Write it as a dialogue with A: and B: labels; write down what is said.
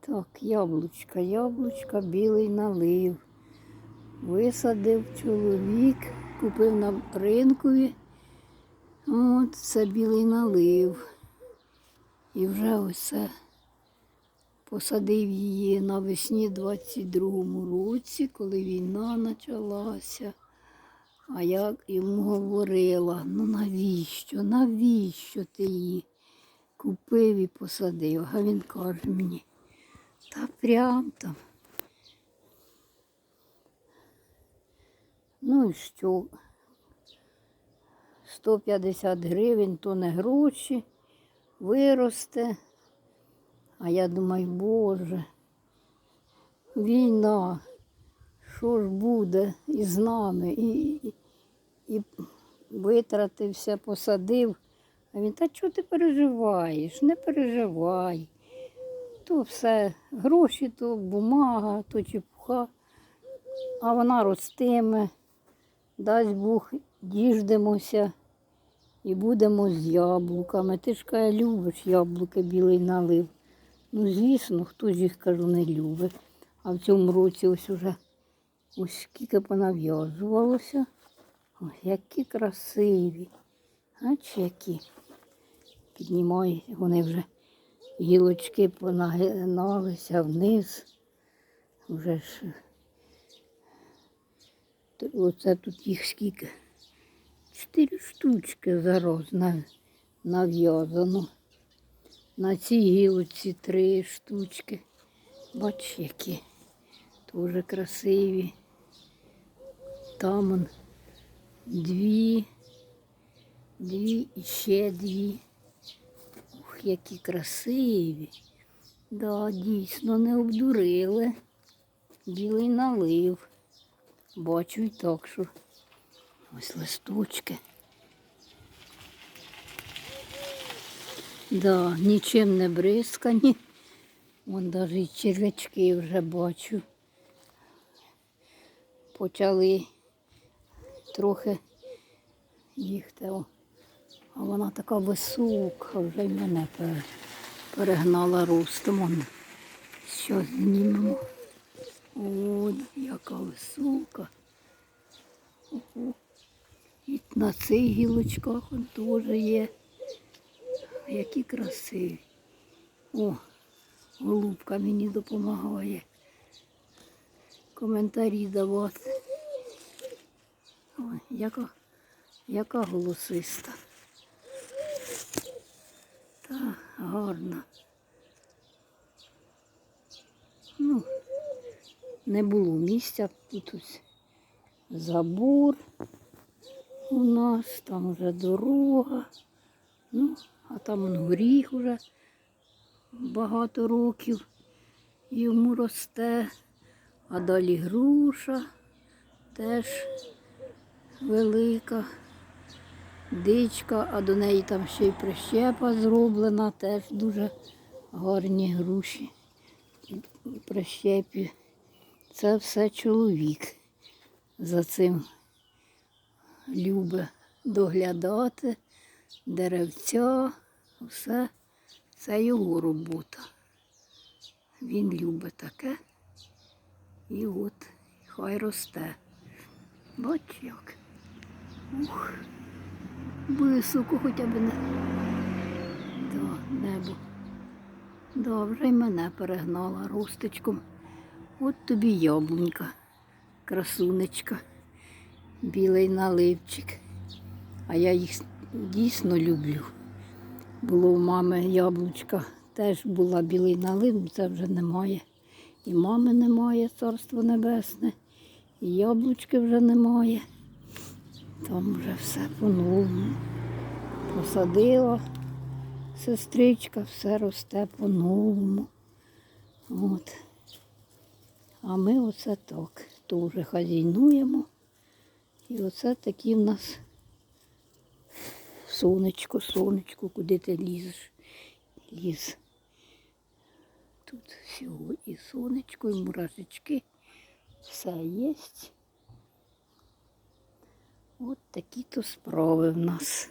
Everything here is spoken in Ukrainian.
A: Так, яблучка, яблучка, білий налив. Висадив чоловік, купив на ринкові. От це білий налив. І вже ось посадив її навесні 22-му році, коли війна почалася. А я йому говорила, ну навіщо, навіщо ти її купив і посадив? А він каже мені, та прям там. Ну і що? 150 гривень то не гроші, виросте. А я думаю, Боже, війна, що ж буде із нами? І, і, і витратився, посадив. А він, та чого ти переживаєш? Не переживай. То все гроші, то бумага, то чепуха, а вона ростиме. Дасть Бог, діждемося і будемо з яблуками. Ти ж каже, любиш яблуки білий налив. Ну, звісно, хто ж їх кажу, не любить. А в цьому році ось уже ось скільки понав'язувалося. Ось які красиві. Ач які. Піднімають, вони вже гілочки понагиналися вниз. Вже ж. Оце тут їх скільки. Чотири штучки зараз нав'язано. На цій гілочці три штучки. Бач, які. Дуже красиві. Там дві, дві і ще дві. Які красиві. Да, дійсно не обдурили. Білий налив. Бачу і так, що ось листочки. Да, нічим не бризкані. Вон навіть черв'ячки вже бачу. Почали трохи їх те. А вона така висока, вже й мене перегнала ростом. Що знімемо. О, яка висока. Ого. І на цих гілочках теж є. Які красиві. О, голубка мені допомагає. Коментарі давати. Ой, яка, яка голосиста. Та гарна. Ну, не було місця тут ось забор у нас, там вже дорога. Ну, а там он горіх уже багато років йому росте, а далі груша теж велика, дичка, а до неї там ще й прищепа зроблена, теж дуже гарні груші. Прищепі. Це все чоловік за цим любить доглядати деревця, все це його робота. Він любить таке. І от хай росте. Бач як. Ух, високо хоча б не. Да, небо. Вже й мене перегнала росточком. От тобі яблунька, красунечка, білий наливчик. А я їх дійсно люблю. Було у мами яблучка, теж була білий налив, це вже немає. І мами немає, царство небесне, і яблучки вже немає. Там вже все по-новому. Посадила сестричка, все росте по-новому. От. А ми оце так теж хазяйнуємо. І оце такі в нас сонечко, сонечко, куди ти лізеш? Ліз. Тут всього і сонечко, і мурашечки. Все є. От такі то справи в нас.